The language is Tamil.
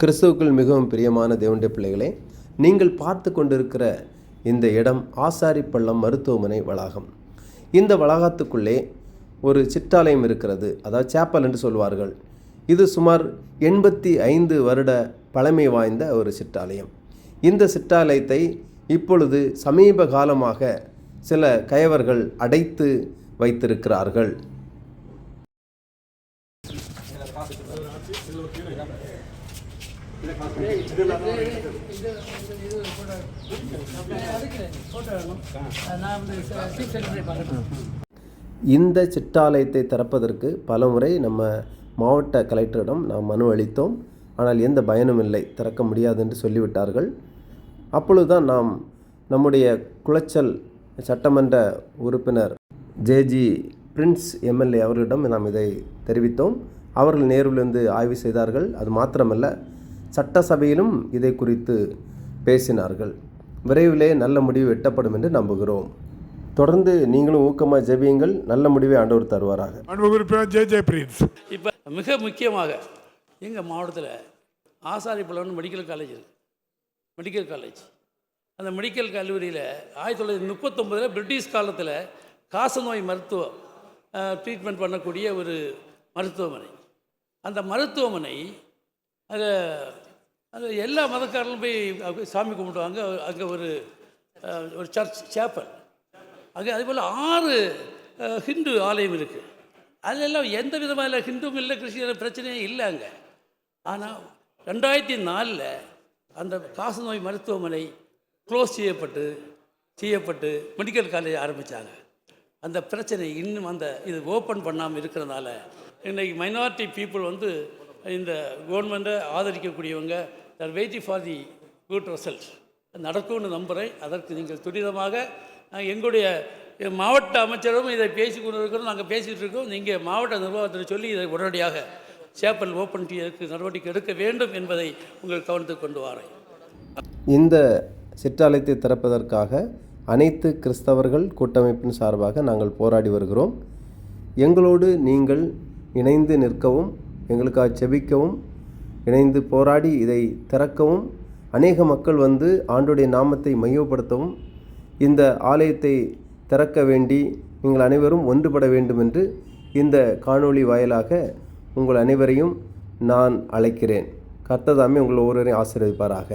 கிறிஸ்துவுக்குள் மிகவும் பிரியமான தேவனுடைய பிள்ளைகளே நீங்கள் பார்த்து கொண்டிருக்கிற இந்த இடம் ஆசாரிப்பள்ளம் மருத்துவமனை வளாகம். இந்த வளாகத்துக்குள்ளே ஒரு சிற்றாலயம் இருக்கிறது அதாவது சேப்பல் என்று சொல்வார்கள். இது சுமார் எண்பத்தி ஐந்து வருட பழமை வாய்ந்த ஒரு சிற்றாலயம். இந்த சிற்றாலயத்தை இப்பொழுது சமீப காலமாக சில கயவர்கள் அடைத்து வைத்திருக்கிறார்கள். இந்த சிற்றாலயத்தை திறப்பதற்கு பலமுறை நம்ம மாவட்ட கலெக்டரிடம் நாம் மனு அளித்தோம். ஆனால் எந்த பயனும் இல்லை. திறக்க முடியாது என்று சொல்லிவிட்டார்கள். அப்பொழுதுதான் நாம் நம்முடைய குளச்சல் சட்டமன்ற உறுப்பினர் ஜேஜி பிரின்ஸ் எம்எல்ஏ அவர்களிடம் நாம் இதை தெரிவித்தோம். அவர்கள் நேருவிலிருந்து ஆய்வு செய்தார்கள். அது மாத்திரமல்ல சட்டசபையிலும் இதை குறித்து பேசினார்கள். விரைவிலே நல்ல முடிவு எட்டப்படும் என்று நம்புகிறோம். தொடர்ந்து நீங்களும் ஊக்கமாக ஜெபியுங்கள். நல்ல முடிவை ஆண்டவர் தருவாராக. அன்பு உறுப்பினர் ஜே ஜே பிரின்ஸ். இப்போ மிக முக்கியமாக எங்கள் மாவட்டத்தில் ஆசாரிப்பள்ளம்னு மெடிக்கல் காலேஜ் இருக்கு. மெடிக்கல் காலேஜ் அந்த மெடிக்கல் கல்லூரியில் ஆயிரத்தி தொள்ளாயிரத்தி முப்பத்தொம்பதில் பிரிட்டிஷ் காலத்தில் காசநோய் மருத்துவம் ட்ரீட்மெண்ட் பண்ணக்கூடிய ஒரு மருத்துவமனை. அந்த மருத்துவமனை அது அது எல்லா மதக்காரர்களும் போய் சாமி கும்பிடுவாங்க. அங்கே ஒரு ஒரு சர்ச் சேப்பல் அங்கே அதேபோல் ஆறு ஹிந்து ஆலயம் இருக்குது அதெல்லாம் எந்த விதமான ஹிந்துவும் இல்லை கிறிஸ்டியன் பிரச்சனையும் இல்லை அங்கே. ஆனால் ரெண்டாயிரத்தி நாலில் அந்த காசநோய் மருத்துவமனை க்ளோஸ் செய்யப்பட்டு செய்யப்பட்டு மெடிக்கல் காலேஜ் ஆரம்பித்தாங்க அந்த பிரச்சனை இன்னும் அந்த இது ஓப்பன் பண்ணாமல் இருக்கிறதுனால இன்றைக்கி மைனாரிட்டி பீப்புள் வந்து இந்த கவர்மெண்ட்டை ஆதரிக்கக்கூடியவங்க are waiting for the good result நடக்கும்னு நம்புகிறேன் அதற்கு நீங்கள் துரிதமாக எங்களுடைய மாவட்ட அமைச்சரும் இதை பேசி கொண்டு இருக்கிறோம் நாங்கள் பேசிகிட்டு இருக்கோம். நீங்கள் மாவட்ட நிர்வாகத்தில் சொல்லி இதை உடனடியாக சேப்பல் ஓப்பன் செய்யறதுக்கு நடவடிக்கை எடுக்க வேண்டும் என்பதை உங்கள் கவனத்துக்கு கொண்டு வரேன். இந்த சிற்றாலயத்தை திறப்பதற்காக அனைத்து கிறிஸ்தவர்கள் கூட்டமைப்பின் சார்பாக நாங்கள் போராடி வருகிறோம். எங்களோடு நீங்கள் இணைந்து நிற்கவும் எங்களுக்காக செபிக்கவும் இணைந்து போராடி இதை திறக்கவும் அநேக மக்கள் வந்து ஆண்டுடைய நாமத்தை மையப்படுத்தவும் இந்த ஆலயத்தை திறக்க வேண்டி நீங்கள் அனைவரும் ஒன்றுபட வேண்டும் என்று இந்த காணொளி வாயிலாக உங்கள் அனைவரையும் நான் அழைக்கிறேன். கர்த்ததாமே உங்கள் ஒவ்வொருவரையும் ஆசீர்வதிப்பாராக.